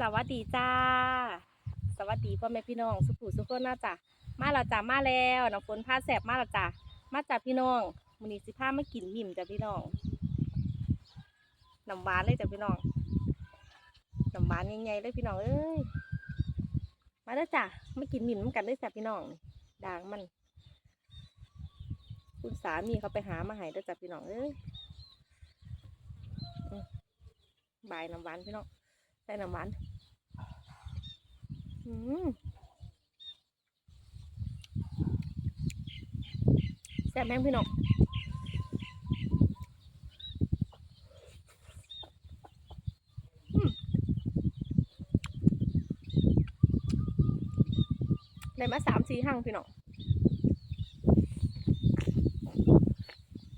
สวัสดีจ้า สวัสดีพ่อแม่พี่น้อง สุขุสุขนน่าจ้ะมาแล้วจ้ามาแล้วน้ำฝนพาแสบมาแล้วจ้ามาจ้าพี่น้องมื้อนี้สิพามากินมิ่มจ้ะพี่น้องน้ำหวานเลยจ้ะพี่น้องน้ำหวานใหญ่ๆเลยพี่น้องเอ้ยมาแล้วจ้ามากินมิ่มนกันเลยจ้ะพี่น้องด่างมัน คุณสามีเขาไปหามาให้เด้อจ้ะพี่น้องเอ้ยบายน้ำหวานพี่น้อง ใส่น้ำหวานอืมแซ่บแม่งพี่น้องได้มาสามสี่หั่งพี่น้อง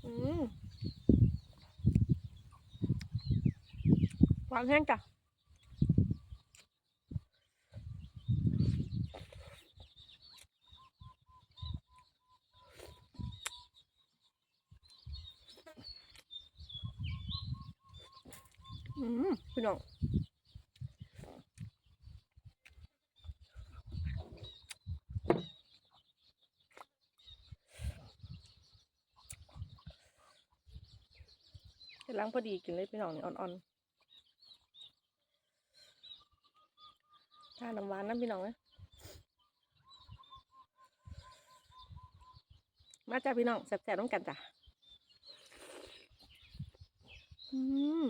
อืมหวานแห้งจ้ะ พี่น้องกำลังพอดีกินเลยพี่น้องนี่อ่อนๆทานน้ำหวานนะพี่น้องนะมาจ้าพี่น้องแซ่บๆต้องกันจ้ะอืม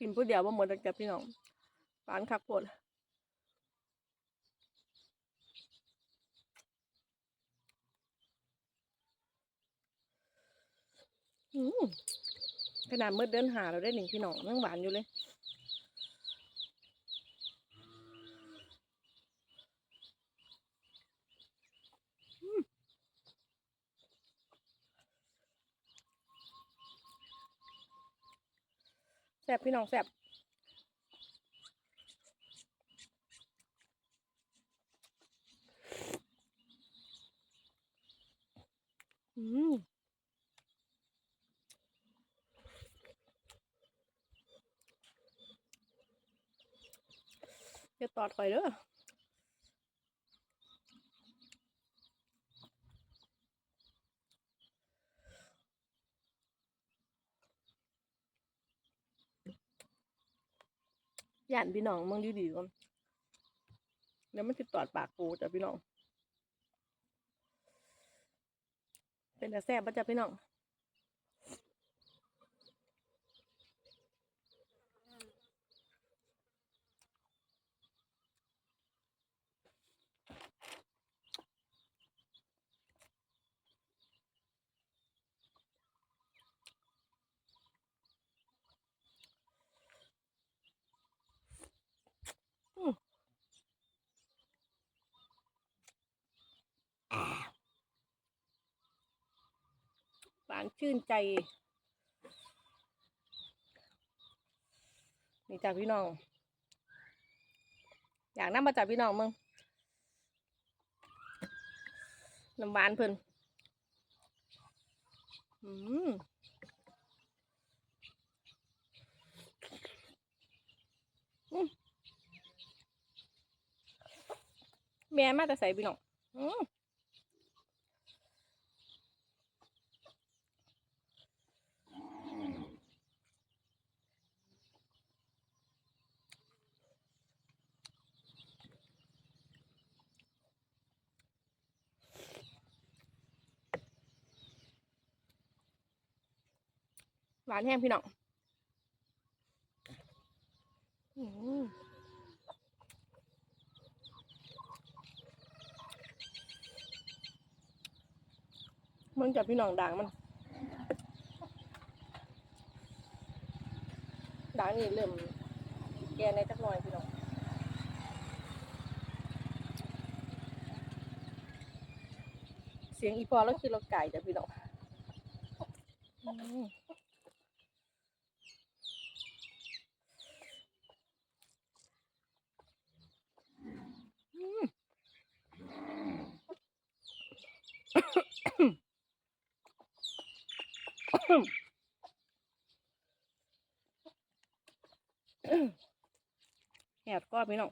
กินผู้เดียวบ่หมดแล้วจ้ะพี่น้องหวานคักโพดขนาดเมื่อเดินหาเราได้หนึ่งพี่น้องนั่งหวานอยู่เลย ซ่บพี่น้องแซ่บอืมจะตอดข่อยเด้อ ย่านพี่น้องมึงดีๆก่อนเดี๋ยวมันติดตอดปากกูจ้ะพี่น้อง เป็นแต่แซ่บปะจ้ะพี่น้อง หวานชื่นใจ นี่จ้ะพี่น้อง อยากนั่มาจากพี่น้องมึงน้ำหวานเพิ่นอืมอืมแม่มาแต่ใส่พี่น้องอืม หวานแห้งพี่น้องอืมมันจับพี่น้องด่างมันด่างนี่เริ่มแกในจักหน่อยพี่น้องเสียงอีพอแล้วคือเราไก่จ้ะพี่น้องอืม แหดก็พี่น้อง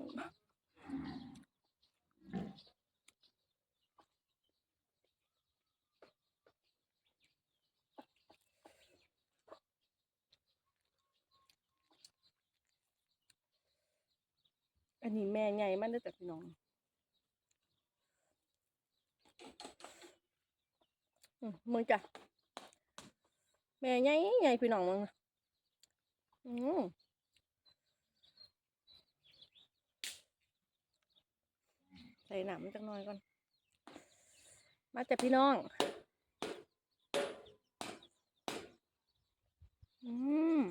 อันนี้แม่ใหญ่มากเลยแต่พี่น้องอืมมึงจ้ะแม่ใหญ่ใหญ่พี่น้องมึงอืม ใส่หนามจังน่อยก่อน มาจากพี่น้อง อืม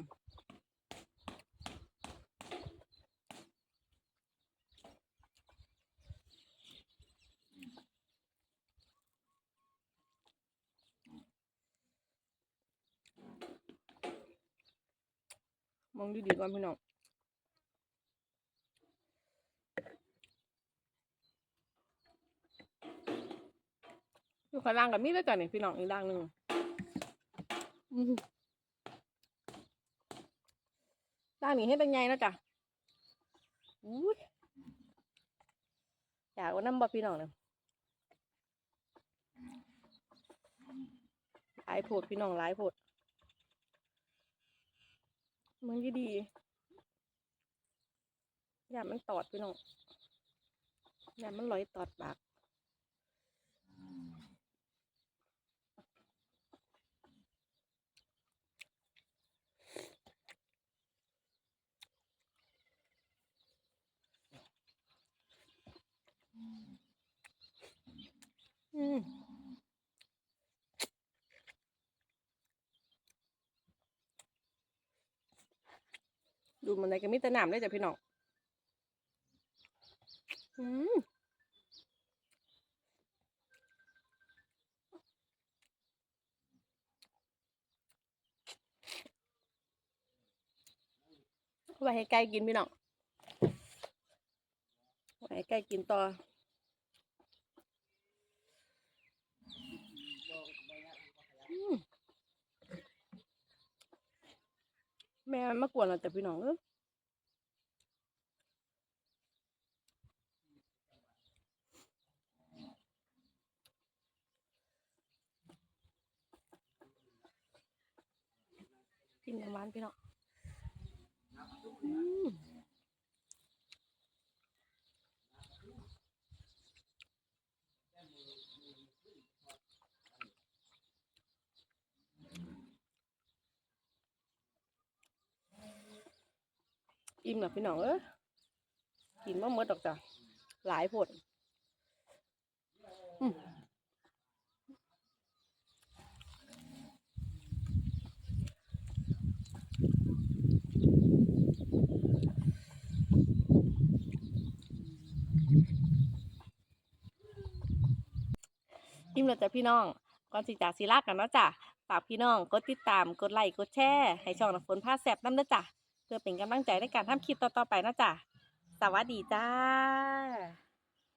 มองดีๆก่อนพี่น้อง อยู่ข้างล่างกับมีด้วยกันนี่ยพี่น้องอีกด่างหนึ่งอืมด่างนี้ให้เป็นไงนะจ๊ะอุ้ยอยากเอาน้ำบะพี่น้องเนี่ยหลายโพดพี่น้องหลายโพดมันดีดีๆอย่ามันตอดพี่น้องอย่ามันลอยตอดปาก อืม ดูมันในก็มีแต่น้ำได้จ้ะพี่น้องอืมไว้ให้ไก่กินพี่น้องไว้ให้ไก่กินต่อม แม่มันมากวนเราแต่พี่น้องเออกินน้ำหวานพี่น้องอืม อิ่มหรอพี่น้องเออกินบ่หมดดอกจ้ะหลายผดอืมอิ่มแล้วจ้ะพี่น้อง ก่อนสิจากศิลากันเนาะจ้ะฝากพี่น้อง กดติดตาม กดไลค์ กดแชร์ ให้ช่องน้ำฝนผ้าแสบน้ำเด้อจ้ะ เพื่อเป็นกำลังใจในการทำคลิปต่อๆไปนะจ้ะสวัสดีจ้า